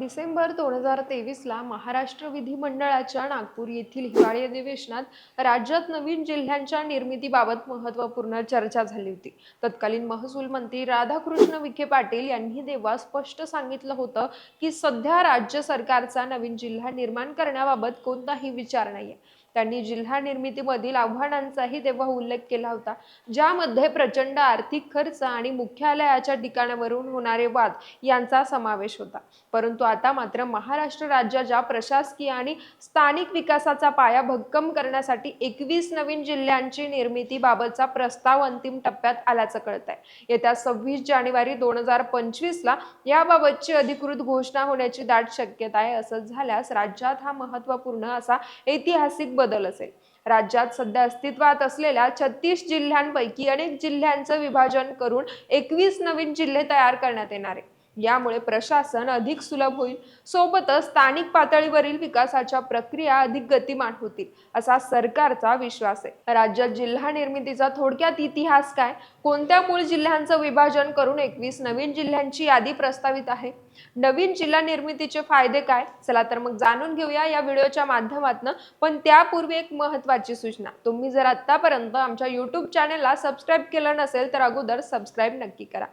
डिसेंबर दोन हजार तेवीसला महाराष्ट्र विधिमंडळाच्या नागपूर येथील हिवाळी अधिवेशनात राज्यात नवीन जिल्ह्यांच्या निर्मितीबाबत महत्त्वपूर्ण चर्चा झाली होती. तत्कालीन महसूल मंत्री राधाकृष्ण विखे पाटील यांनी तेव्हा स्पष्ट सांगितलं होतं की सध्या राज्य सरकारचा नवीन जिल्हा निर्माण करण्याबाबत कोणताही विचार नाहीये. त्यांनी जिल्हा निर्मितीमधील आव्हानांचाही तेव्हा उल्लेख केला होता ज्यामध्ये प्रचंड आर्थिक खर्च आणि मुख्यालयाच्या ठिकाणावरून होणारे वाद यांचा समावेश होता. परंतु आता मात्र महाराष्ट्र राज्याच्या प्रशासकीय आणि स्थानिक विकासाचा पाया भक्कम करण्यासाठी एकवीस नवीन जिल्ह्यांची निर्मितीबाबतचा प्रस्ताव अंतिम टप्प्यात आल्याचं कळत आहे येत्या सव्वीस जानेवारी दोन हजार पंचवीसला याबाबतची अधिकृत घोषणा होण्याची दाट शक्यता आहे असं झाल्यास राज्यात हा महत्त्वपूर्ण असा ऐतिहासिक बदल असेल. राज्यात सध्या अस्तित्वात असलेल्या छत्तीस जिल्ह्यांपैकी अनेक जिल्ह्यांचं विभाजन करून एकवीस नवीन जिल्हे तयार करण्यात येणार आहे. यामुळे प्रशासन अधिक सुलभ होईल. सोबतच स्थानिक पातळीवरील विकासाच्या प्रक्रिया अधिक गतिमान होतील असा सरकारचा विश्वास आहे. राज्यात जिल्हा निर्मितीचा थोडक्यात इतिहास काय? कोणत्या मूळ जिल्ह्यांचं विभाजन करून एकवीस नवीन जिल्ह्यांची यादी प्रस्तावित आहे? नवीन जिल्हा निर्मितीचे फायदे काय? चला तर मग जाणून घेऊया या व्हिडिओच्या माध्यमातून पण त्यापूर्वी एक महत्वाची सूचना. तुम्ही जर आतापर्यंत आमच्या युट्यूब चॅनेलला सबस्क्राईब केलं नसेल तर अगोदर सबस्क्राईब नक्की करा.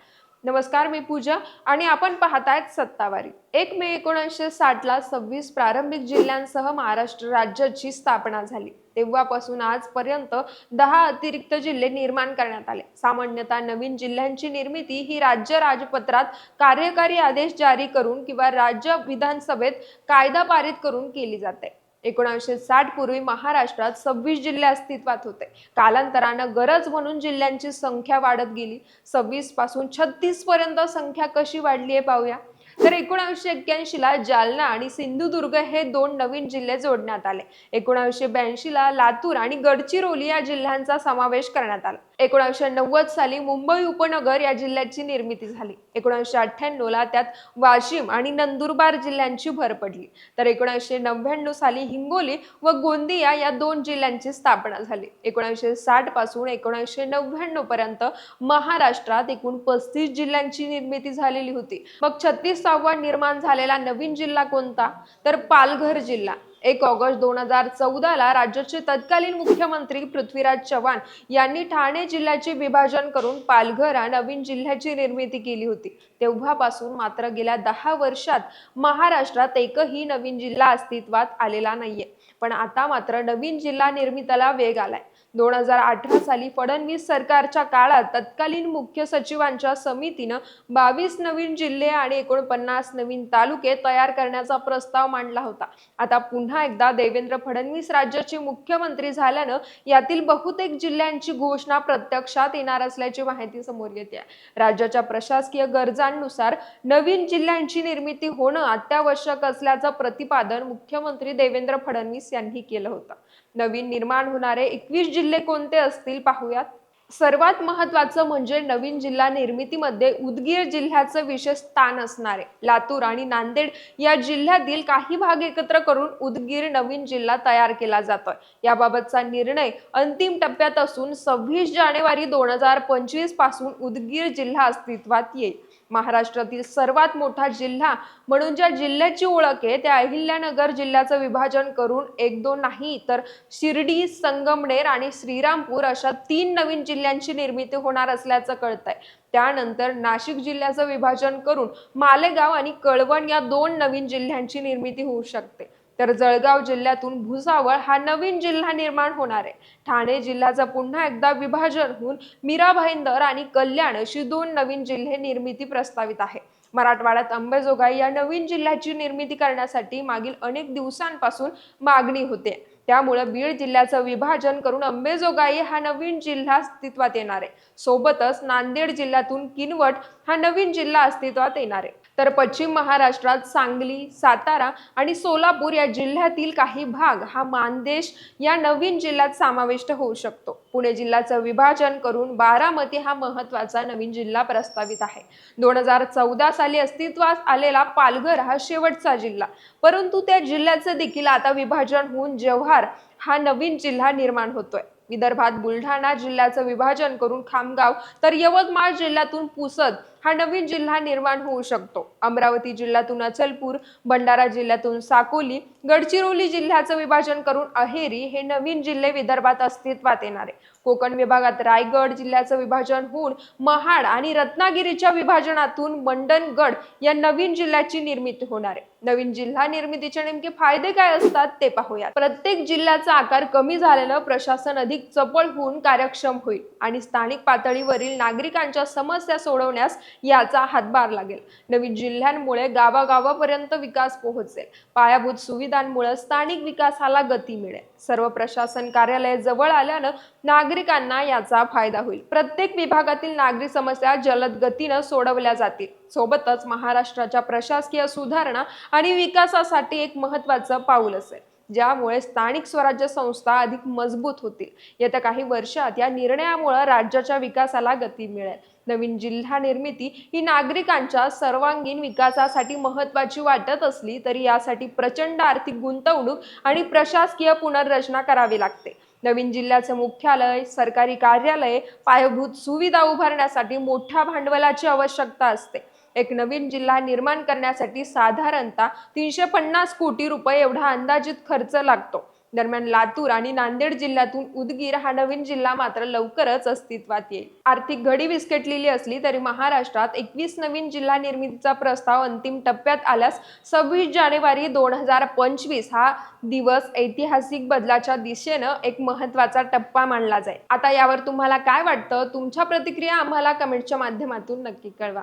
नमस्कार मी पूजा आणि आपण पाहतायत सत्तावारी. एक मे एकोणीसशे साठला सव्वीस प्रारंभिक जिल्ह्यांसह महाराष्ट्र राज्याची स्थापना झाली. तेव्हापासून आजपर्यंत दहा अतिरिक्त जिल्हे निर्माण करण्यात आले. सामान्यतः नवीन जिल्ह्यांची निर्मिती ही राज्य राजपत्रात कार्यकारी आदेश जारी करून किंवा राज्य विधानसभेत कायदा पारित करून केली जाते. एकोणीसशे साठ पूर्वी महाराष्ट्रात सव्वीस जिल्हे अस्तित्वात होते. कालांतरानं गरज म्हणून जिल्ह्यांची संख्या वाढत गेली. सव्वीसपासून छत्तीस पर्यंत संख्या कशी वाढली आहे पाहूया. तर एकोणावीसशे एक्क्याऐंशीला जालना आणि सिंधुदुर्ग हे दोन नवीन जिल्हे जोडण्यात आले. एकोणावीसशे ब्याऐंशीला लातूर आणि गडचिरोली या जिल्ह्यांचा समावेश करण्यात आला. एकोणावीसशे नव्वद साली मुंबई उपनगर या जिल्ह्याची निर्मिती झाली. एकोणावीसशे अठ्ठ्याण्णवला त्यात वाशिम आणि नंदुरबार जिल्ह्यांची भर पडली. तर एकोणावीसशे नव्याण्णव साली हिंगोली व गोंदिया या दोन जिल्ह्यांची स्थापना झाली. एकोणावीसशे साठपासून एकोणावीसशे नव्याण्णव पर्यंत महाराष्ट्रात एकूण पस्तीस जिल्ह्यांची निर्मिती झालेली होती. मग छत्तीस आव्हान निर्माण झालेला नवीन जिल्हा कोणता? तर पालघर जिल्हा. एक ऑगस्ट दोन हजार चौदाला राज्याचे तत्कालीन मुख्यमंत्री पृथ्वीराज चव्हाण यांनी ठाणे जिल्ह्याचे विभाजन करून पालघर हा नवीन जिल्ह्याची निर्मिती केली होती. तेव्हापासून मात्र गेल्या दहा वर्षात महाराष्ट्रात एकही नवीन जिल्हा अस्तित्वात आलेला नाहीये. पण आता मात्र नवीन जिल्हा निर्मितीला वेग आलाय. दोन हजार अठरा साली फडणवीस सरकारच्या काळात तत्कालीन मुख्य सचिवांच्या समितीनं बावीस नवीन जिल्हे आणि एकोणपन्नास नवीन तालुके तयार करण्याचा प्रस्ताव मांडला होता. आता पुन्हा एकदा देवेंद्र फडणवीस राज्याचे मुख्यमंत्री झाल्यानं यातील बहुतेक जिल्ह्यांची घोषणा प्रत्यक्षात येणार असल्याची माहिती समोर येते. राज्याच्या प्रशासकीय गरजांनुसार नवीन जिल्ह्यांची निर्मिती होणं अत्यावश्यक असल्याचं प्रतिपादन मुख्यमंत्री देवेंद्र फडणवीस यांनी केलं होतं. नवीन निर्माण होणारे एकवीस जिल्हे कोणते असतील पाहूयात. सर्वात महत्वाचं म्हणजे नवीन जिल्हा निर्मितीमध्ये उदगीर जिल्ह्याचं विशेष स्थान असणारे. लातूर आणि नांदेड या जिल्ह्यातील काही भाग एकत्र करून उदगीर नवीन जिल्हा तयार केला जातोय. याबाबतचा निर्णय अंतिम टप्प्यात असून सव्वीस जानेवारी दोन हजार पंचवीसपासून उदगीर जिल्हा अस्तित्वात येईल. महाराष्ट्रातील सर्वात मोठा जिल्हा म्हणून ज्या जिल्ह्याची ओळख आहे त्या अहिल्यानगर जिल्ह्याचं विभाजन करून एक दोन नाही तर शिर्डी संगमनेर आणि श्रीरामपूर अशा तीन नवीन जिल्ह्यांची निर्मिती होणार असल्याचं कळतंय. त्यानंतर नाशिक जिल्ह्याचं विभाजन करून मालेगाव आणि कळवण या दोन नवीन जिल्ह्यांची निर्मिती होऊ शकते. तर जळगाव जिल्ह्यातून भुसावळ हा नवीन जिल्हा निर्माण होणार आहे. ठाणे जिल्ह्याचं पुन्हा एकदा विभाजन होऊन मीरा भाईंदर आणि कल्याण अशी दोन नवीन जिल्हे निर्मिती प्रस्तावित आहे. मराठवाड्यात अंबेजोगाई या नवीन जिल्ह्याची निर्मिती करण्यासाठी मागील अनेक दिवसांपासून मागणी होते. त्यामुळे बीड जिल्ह्याचं विभाजन करून अंबेजोगाई हा नवीन जिल्हा अस्तित्वात येणार आहे. सोबतच नांदेड जिल्ह्यातून किनवट हा नवीन जिल्हा अस्तित्वात येणार आहे. तर पश्चिम महाराष्ट्रात सांगली सातारा आणि सोलापूर या जिल्ह्यातील काही भाग हा मानदेश या नवीन जिल्ह्यात समाविष्ट होऊ शकतो. पुणे जिल्ह्याचं विभाजन करून बारामती हा महत्त्वाचा नवीन जिल्हा प्रस्तावित आहे. दोन हजार चौदा साली अस्तित्वात आलेला पालघर हा शेवटचा जिल्हा. परंतु त्या जिल्ह्याचं देखील आता विभाजन होऊन जव्हार हा नवीन जिल्हा निर्माण होतोय. विदर्भात बुलढाणा जिल्ह्याचं विभाजन करून खामगाव तर यवतमाळ जिल्ह्यातून पुसद हा नवीन जिल्हा निर्माण होऊ शकतो. अमरावती जिल्ह्यातून अचलपूर भंडारा जिल्ह्यातून साकोली गडचिरोली जिल्ह्याचं विभाजन करून अहेरी हे नवीन जिल्हे विदर्भात अस्तित्वात येणार. आहे कोकण विभागात रायगड जिल्ह्याचं विभाजन होऊन महाड आणि रत्नागिरीच्या विभाजनातून मंडणगड या नवीन जिल्ह्याची निर्मिती होणार आहे. नवीन जिल्हा निर्मितीचे नेमके फायदे काय असतात ते पाहूया प्रत्येक जिल्ह्याचा आकार कमी झाल्यानं प्रशासन अधिक चपळ होऊन कार्यक्षम होईल आणि स्थानिक पातळीवरील नागरिकांच्या समस्या सोडवण्यास याचा हातभार लागेल. नवीन जिल्ह्यांमुळे गावागावापर्यंत विकास पोहोचेल. पायाभूत सुविधांमुळे स्थानिक विकासाला गती मिळेल. सर्व प्रशासन कार्यालय जवळ आल्यानं नागरिकांना याचा फायदा होईल. प्रत्येक विभागातील नागरिक समस्या जलद गतीनं सोडवल्या जातील. सोबतच महाराष्ट्राच्या प्रशासकीय सुधारणा आणि विकासासाठी एक महत्वाचं पाऊल असेल. ज्यामुळे स्थानिक स्वराज्य संस्था अधिक मजबूत होतील. येत्या काही वर्षात या निर्णयामुळे राज्याच्या विकासाला गती मिळेल. नवीन जिल्हा निर्मिती ही नागरिकांच्या सर्वांगीण विकासासाठी महत्वाची वाटत असली तरी यासाठी प्रचंड आर्थिक गुंतवणूक आणि प्रशासकीय पुनर्रचना करावी लागते. नवीन जिल्ह्याचे मुख्यालय सरकारी कार्यालय पायाभूत सुविधा उभारण्यासाठी मोठ्या भांडवलाची आवश्यकता असते. एक नवीन जिल्हा निर्माण करण्यासाठी साधारणतः तीनशे पन्नास कोटी रुपये एवढा अंदाजित खर्च लागतो. दरम्यान लातूर आणि नांदेड जिल्ह्यातून उदगीर हा नवीन जिल्हा मात्र लवकरच अस्तित्वात येईल. आर्थिक घडी विस्कटलेली असली तरी महाराष्ट्रात एकवीस नवीन जिल्हा निर्मितीचा प्रस्ताव अंतिम टप्प्यात आल्यास सव्वीस जानेवारी दोन हजार पंचवीस हा दिवस ऐतिहासिक बदलाच्या दिशेनं एक महत्त्वाचा टप्पा मानला जाईल. आता यावर तुम्हाला काय वाटतं? तुमच्या प्रतिक्रिया आम्हाला कमेंटच्या माध्यमातून नक्की कळवा.